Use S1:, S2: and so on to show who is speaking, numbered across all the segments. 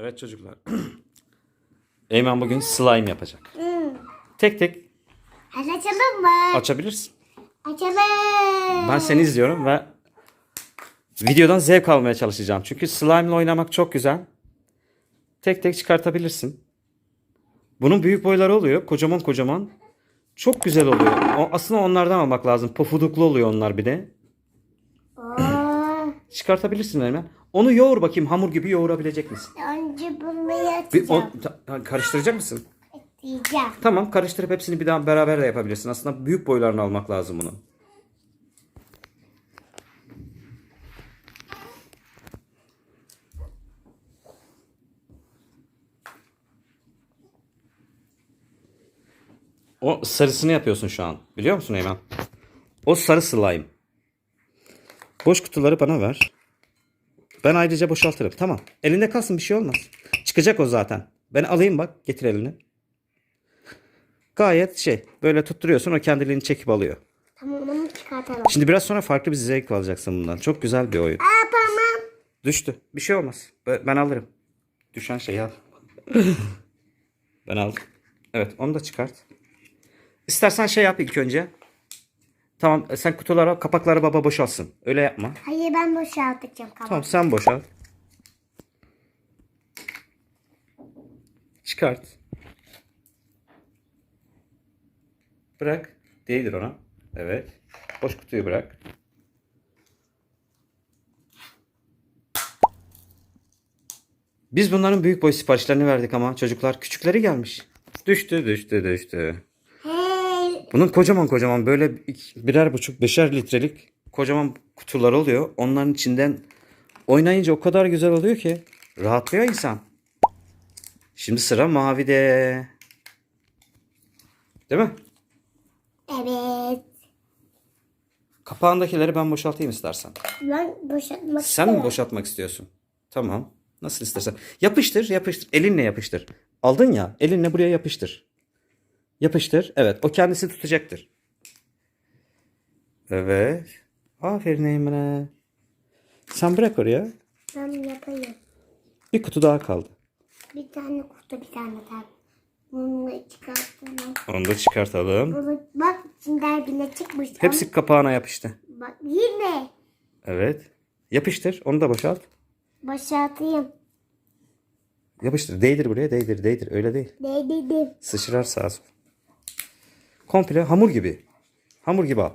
S1: Evet çocuklar. Eymen bugün slime yapacak. Tek tek
S2: açalım mı?
S1: açabilirsin.
S2: Açalım.
S1: Ben seni izliyorum ve videodan zevk almaya çalışacağım. Çünkü slime ile oynamak çok güzel. Tek tek çıkartabilirsin. Bunun büyük boyları oluyor. Kocaman kocaman. Çok güzel oluyor. O, aslında onlardan almak lazım. Pofuduklu oluyor onlar bir de.
S2: Oo,
S1: Çıkartabilirsin Eymen. Onu yoğur bakayım. Hamur gibi yoğurabilecek misin?
S2: önce bunu
S1: Bir, o, ta- karıştıracak mısın?
S2: Diyeceğim.
S1: Tamam karıştırıp hepsini bir daha beraber de yapabilirsin. Aslında büyük boylarını almak lazım bunun. O sarısını yapıyorsun şu an. Biliyor musun Eymen? O sarı slime. Boş kutuları bana ver. Ben ayrıca boşaltırım. Tamam. Elinde kalsın bir şey olmaz. Çıkacak o zaten. Ben alayım bak. Getir elini. Gayet şey böyle tutturuyorsun o kendiliğini çekip alıyor.
S2: Tamam onu çıkartalım.
S1: Şimdi biraz sonra farklı bir zevk alacaksın bundan. Çok güzel bir oyun.
S2: Aa tamam.
S1: Düştü. Bir şey olmaz. Ben alırım. Düşen şeyi al. ben aldım. Evet onu da çıkart. İstersen şey yap ilk önce. Tamam sen kutulara kapakları baba boşalsın. Öyle yapma.
S2: Hayır ben boşaltacağım kabak.
S1: Tamam sen boşalt. Çıkart. Bırak. Değdir ona. Evet. Boş kutuyu bırak. Biz bunların büyük boy siparişlerini verdik ama çocuklar küçükleri gelmiş. Düştü düştü düştü. Bunun kocaman kocaman böyle birer buçuk beşer litrelik kocaman kutular oluyor. Onların içinden oynayınca o kadar güzel oluyor ki rahatlıyor insan. Şimdi sıra mavide. Değil mi?
S2: Evet.
S1: Kapağındakileri ben boşaltayım istersen.
S2: Ben boşaltmak
S1: Sen mi boşaltmak istiyorsun? Tamam. Nasıl istersen. Yapıştır, yapıştır. Elinle yapıştır. Aldın ya, elinle buraya yapıştır. Yapıştır. Evet, o kendisi tutacaktır. Evet. Aferin Eymen'e. Sen bırak oraya.
S2: Ben yapayım.
S1: Bir kutu daha kaldı.
S2: Bir tane kutu bir tane daha. Bunu çıkartalım.
S1: Onu da çıkartalım.
S2: Bunu, bak içinden bile çıkmış.
S1: Hepsi kapağına yapıştı.
S2: Bak yine.
S1: Evet. Yapıştır. Onu da boşalt.
S2: Boşaltayım.
S1: Yapıştır. Değdir buraya. Değdir. Değdir. Öyle değil.
S2: Ne dedim?
S1: Sıçrar sağa sola. Komple hamur gibi. Hamur gibi al.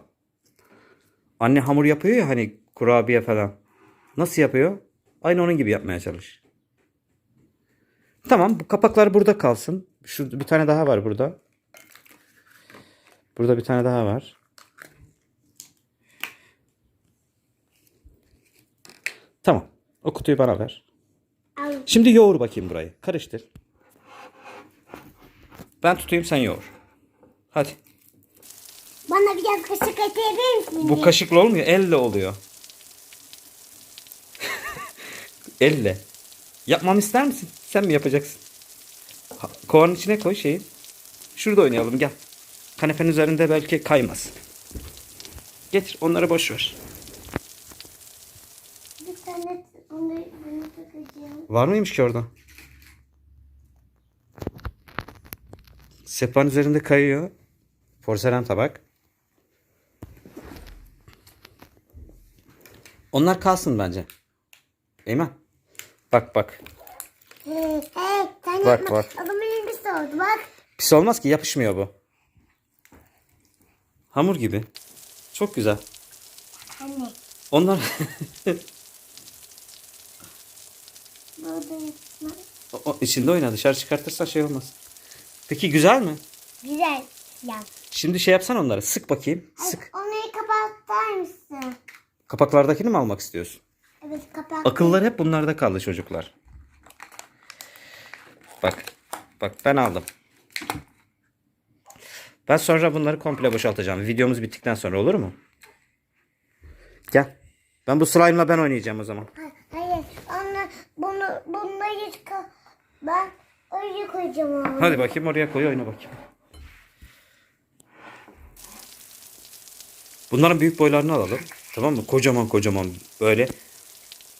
S1: Anne hamur yapıyor ya hani kurabiye falan. Nasıl yapıyor? Aynı onun gibi yapmaya çalış. Tamam bu kapaklar burada kalsın. Şu bir tane daha var burada. Burada bir tane daha var. Tamam. O kutuyu bana ver. Şimdi yoğur bakayım burayı. Karıştır. Ben tutayım sen yoğur. Hadi.
S2: Bana bir de kaşık getirir misin?
S1: Bu kaşıkla olmuyor, elle oluyor. elle. Yapmamı ister misin? Sen mi yapacaksın? Kovanın içine koy şeyi. Şurada oynayalım gel. Kanepenin üzerinde belki kaymaz. Getir onları boş ver.
S2: Bir tane bunu, bunu takacağım.
S1: Var mıymış ki orada? Sehpanın üzerinde kayıyor. Porselen tabak. Onlar kalsın bence. Eymen. Bak bak.
S2: Hey hey sen
S1: Bak,
S2: yapma.
S1: bak.
S2: Adamın elbise oldu bak.
S1: Pis olmaz ki yapışmıyor bu. Hamur gibi. Çok güzel.
S2: Anne.
S1: Onlar o, o içinde oyna dışarı çıkartırsan şey olmaz. Peki güzel mi?
S2: Güzel yap.
S1: Şimdi şey yapsan onları. Sık bakayım. Sık.
S2: Onu kapatır mısın?
S1: Kapaklardakini mi almak istiyorsun?
S2: Evet kapat.
S1: Akıllar hep bunlarda kaldı çocuklar. Bak. Bak ben aldım. Ben sonra bunları komple boşaltacağım. Videomuz bittikten sonra olur mu? Gel. Ben bu slime'la ben oynayacağım o zaman.
S2: Ha- Hayır. Anne bunu bununla yıka. Ben öyle koyacağım onu.
S1: Hadi bakayım oraya koy oyna bakayım. Bunların büyük boylarını alalım. Tamam mı? Kocaman kocaman böyle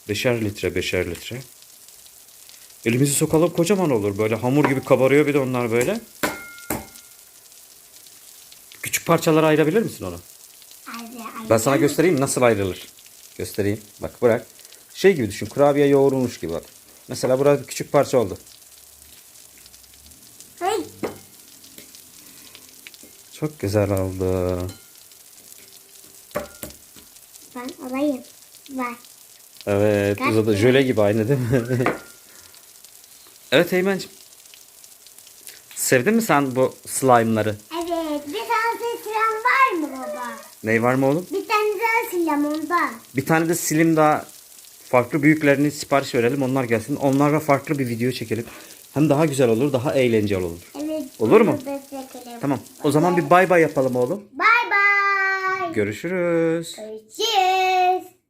S1: beşer litre beşer litre. Elimizi sokalım kocaman olur. Böyle hamur gibi kabarıyor bir de onlar böyle. Küçük parçalara ayırabilir misin onu? Ben sana göstereyim nasıl ayrılır. Göstereyim. Bak bırak. Şey gibi düşün. Kurabiye yoğrulmuş gibi bak. Mesela burada bir küçük parça oldu. Çok güzel oldu.
S2: Ben alayım. Ver.
S1: Evet
S2: Kaç
S1: uzadı. Jöle gibi aynı değil mi? evet Eymen'cim. Sevdin mi sen bu slime'ları?
S2: Evet. Bir tane silah var mı baba?
S1: Ney var mı oğlum?
S2: Bir tane daha silah ondan.
S1: Bir tane de silim daha farklı büyüklerini sipariş verelim. Onlar gelsin. Onlarla farklı bir video çekelim. Hem daha güzel olur, daha eğlenceli olur.
S2: Evet.
S1: Olur mu?
S2: çekelim.
S1: Tamam. O zaman bir bay bay yapalım oğlum.
S2: Bye bye.
S1: Görüşürüz.
S2: Görüşürüz.